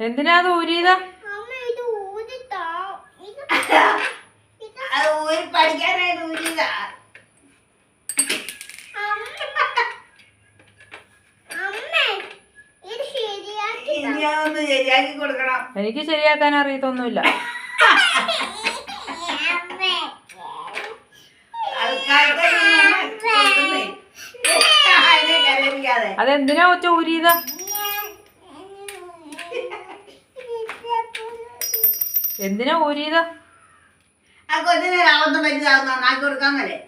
എന്തിനാ അത് ഊരിയതാ? ഊരി പഠിക്കാനായിട്ട് എനിക്ക് ശരിയാക്കാൻ അറിയത്തൊന്നുമില്ല. അതെന്തിനാ ഒച്ച ഊരിയതാ? എന്തിനാ ഊരിയതാ? ആ കൊച്ചിനെ ആവുന്ന പറ്റിയതാവും നന്നാക്കി കൊടുക്കാൻ വരെ.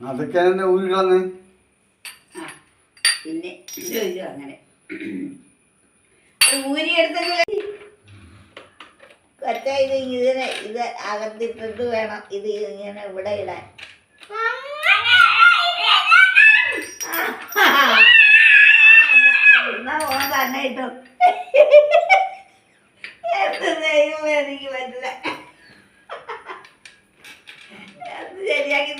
അതൊക്കെ എന്റെ ഊരുകളന്ന് ആ, പിന്നെ ചോദിച്ചു അങ്ങനെ. ഊരി ഊരിയെടുത്തെങ്കിൽ കൊച്ച ഇത് ഇതിനെ ഇത് അകത്തിട്ടിട്ട് വേണം ഇത് ഇങ്ങനെ ഇവിടെ ഇടാൻ ആ, എന്നാ ഓൻ തന്നെ ഇട്ടു എന്ത് ദൈവമേ എനിക്ക് പറ്റില്ല അത് ശരിയാക്കി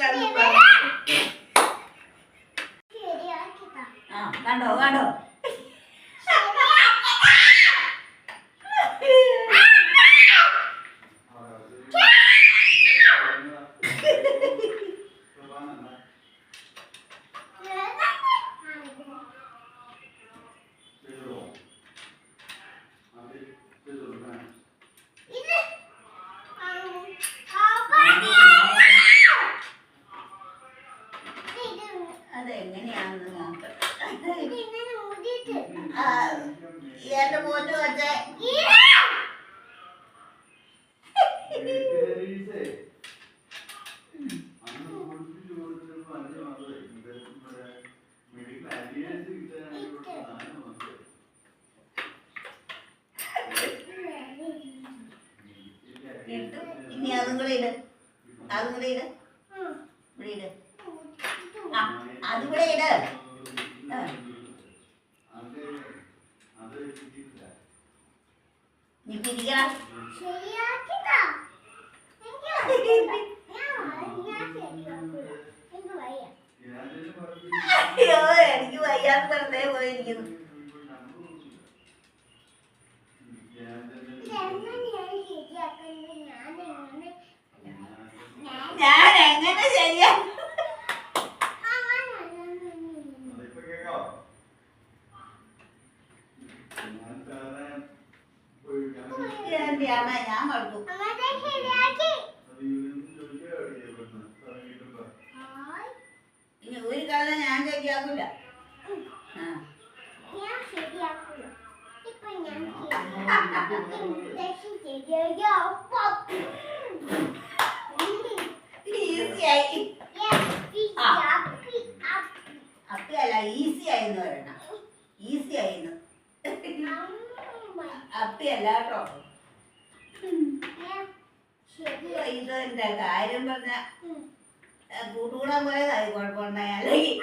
ആ കണ്ടോ കണ്ടോ? അതെങ്ങനെയാണെന്ന് എന്റെ മോന് ഇനി അതും കൂടെ ഇട്. അതും കൂടെ ഇട്. ഇവിടെ ഇട്. ആ. അതും കൂടെ ഇട് നീ പിരിക്കണം അയ്യോ എനിക്ക് വയ്യാത്ത വെറുതെ പോയിരിക്കുന്നു. ഞാൻ ഞാൻ എങ്ങനെ ശരിയാ എന്റെ അമ്മ ഞാൻ മടുത്തു. ഇനി ഒരു കഥ ഞാൻ ശരിയാക്കില്ല ഈസിയായി. അപ്പയല്ല ഈസി ആയിന്ന് പറയണം. ഈസി ആയിന്ന് അപ്പയല്ല കേട്ടോ. അയ്യോ, എന്താ കാര്യം പറഞ്ഞ കൂട്ടുകൂടാൻ പോയതായി കുഴപ്പമുണ്ടായി അല്ലെങ്കിൽ